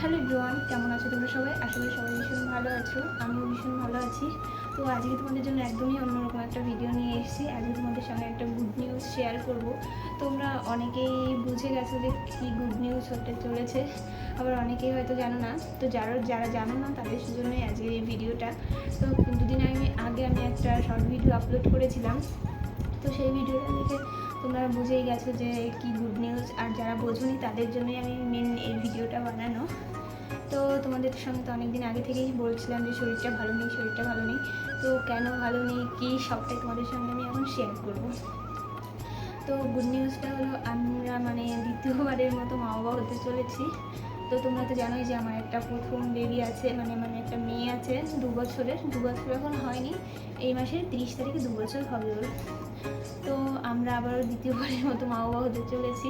Hello everyone, কেমন আছো তোমরা সবাই? আশা করি সবাই ভীষণ ভালো আছো, আমিও ভীষণ ভালো আছি। তো আজকে তোমাদের জন্য একদমই অন্যরকম একটা ভিডিও নিয়ে এসেছি। আজকে তোমাদের সঙ্গে একটা গুড নিউজ শেয়ার করব। তোমরা অনেকেই বুঝে গেছো যে কী গুড নিউজ হতে চলেছে, আবার অনেকেই হয়তো জানো না। তো যারা যারা জানো না, তাদের জন্যই আজকের এই ভিডিওটা তো দুদিন আমি আগে আমি একটা শর্ট ভিডিও আপলোড করেছিলাম। তো সেই ভিডিওটা দেখে তোমরা বুঝেই গেছো যে কি গুড নিউজ আর যারা বোঝোনি, তাদের জন্যই আমি মেন এই ভিডিওটা বানানো। তো তোমাদের সঙ্গে তো অনেকদিন আগে থেকেই বলছিলাম যে শরীরটা ভালো নেই, শরীরটা ভালো নেই। তো কেন ভালো নেই, কী সবটাই তোমাদের সঙ্গে আমি এখন শেয়ার করব। তো গুড নিউজটা হলো, আমরা মানে দ্বিতীয়বারের মতো মা বাবা হতে চলেছি। তো তোমরা তো জানোই যে আমার একটা প্রথম বেবি আছে মানে মানে একটা মেয়ে আছে দু বছরের, দু বছর এখন হয়নি। এই মাসের তিরিশ তারিখে দু বছর হবে ওর। তো আমরা আবার দ্বিতীয়বারের মতো মা বাবা হতে চলেছি।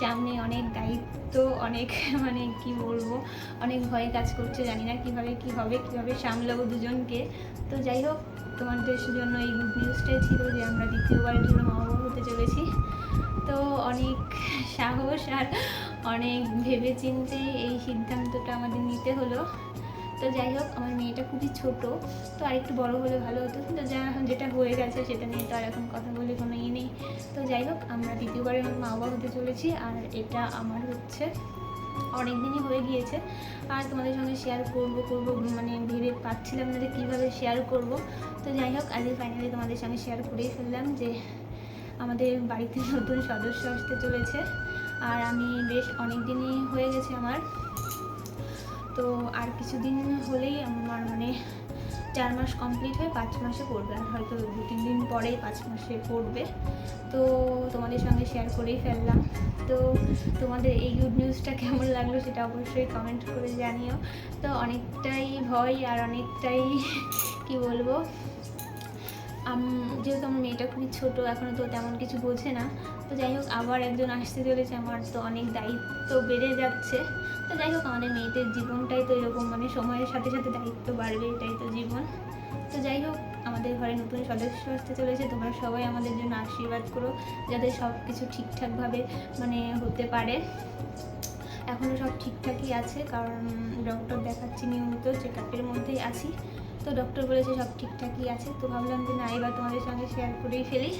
সামনে অনেক দায়িত্ব, অনেক মানে কি বলব, অনেক ভয় কাজ করছে, জানি না কীভাবে কী হবে কীভাবে সামলাবো দুজনকে। তো যাই হোক, তোমাদের জন্য এই গুড নিউজটাই ছিল যে আমরা দ্বিতীয়বারের জন্য মা বাবা হতে চলেছি। তো অনেক সাহস আর অনেক ভেবে চিন্তে এই সিদ্ধান্তটা আমাদের নিতে হলো। তো যাই হোক, আমার মেয়েটা খুবই ছোট, তো আরেকটু বড় হলে ভালো হতো। কিন্তু যা যেটা হয়ে গেছে সেটা নিয়ে তো আর এখন কথা বলে কোনো ইয়ে নেই। তো যাই হোক, আমরা দ্বিতীয়বারের মা বাবা হতে চলেছি, আর এটা আমার হচ্ছে অনেক দিনই হয়ে গিয়েছে। আর তোমাদের সঙ্গে শেয়ার করব করব মানে ভেবে পাচ্ছিলাম না যে কীভাবে শেয়ার করব। তো যাই হোক আজকে ফাইনালি তোমাদের সঙ্গে শেয়ার করেই ফেললাম যে আমাদের বাড়িতে নতুন সদস্য আসতে চলেছে। আর আমি বেশ অনেক দিনই হয়ে গেছে আমার। তো আর কিছুদিন হলেই আমার মানে চার মাস কমপ্লিট হয়ে পাঁচ মাসে পড়বে। আর হয়তো দু, তিন দিন পরেই পাঁচ মাসে পড়বে। তো তোমাদের সঙ্গে শেয়ার করেই ফেললাম। তো তোমাদের এই গুড নিউজটা কেমন লাগল সেটা অবশ্যই কমেন্ট করে জানিও। তো অনেকটাই ভয় আর অনেকটাই কি বলব যেহেতু আমার মেয়েটা খুবই ছোট এখনও তো তেমন কিছু বোঝে না। তো যাই হোক, আবার একজন আসতে চলেছে, আমার তো অনেক দায়িত্ব বেড়ে যাচ্ছে। তো যাই হোক, আমাদের মেয়েদের জীবনটাই তো এরকম মানে সময়ের সাথে সাথে দায়িত্ব বাড়বে, এটাই তো জীবন। তো যাই হোক, আমাদের ঘরে নতুন সদস্য আসতে চলেছে, তোমরা সবাই আমাদের জন্য আশীর্বাদ করো, যাতে সব কিছু ঠিকঠাকভাবে মানে হতে পারে। এখনও সব ঠিকঠাকই আছে, কারণ ডক্টর দেখাচ্ছি নিয়মিত চেক আপের মধ্যেই আছি। তো ডক্টর বলেছে সব ঠিকঠাকই আছে। তো ভাবলাম যে না, এবার তোমাদের সঙ্গে শেয়ার করেই ফেলি।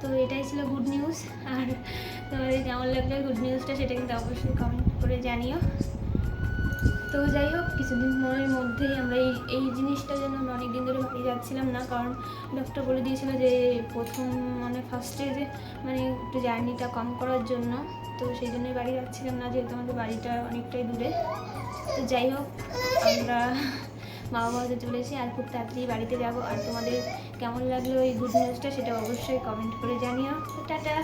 তো এটাই ছিল গুড নিউজ আর তোমাদের কেমন লাগল গুড নিউজটা সেটা কিন্তু অবশ্যই কমেন্ট করে জানিও। তো যাই হোক, কিছুদিন মনের মধ্যেই আমরা এই এই জিনিসটা যেন আমরা অনেক দিন ধরে বাড়ি যাচ্ছিলাম না। কারণ ডক্টর বলে দিয়েছিল যে প্রথম মানে ফার্স্টে যে মানে একটু জার্নিটা কম করার জন্য। তো সেই জন্যই বাড়ি যাচ্ছিলাম না, যেহেতু আমাদের বাড়িটা অনেকটাই দূরে। তো যাই হোক, আমরা মা বাবা হতে চলেছি আর খুব তাড়াতাড়ি বাড়িতে যাব। আর তোমাদের কেমন লাগল এই গুড নিউজটা সেটা অবশ্যই কমেন্ট করে জানিও। টাটা।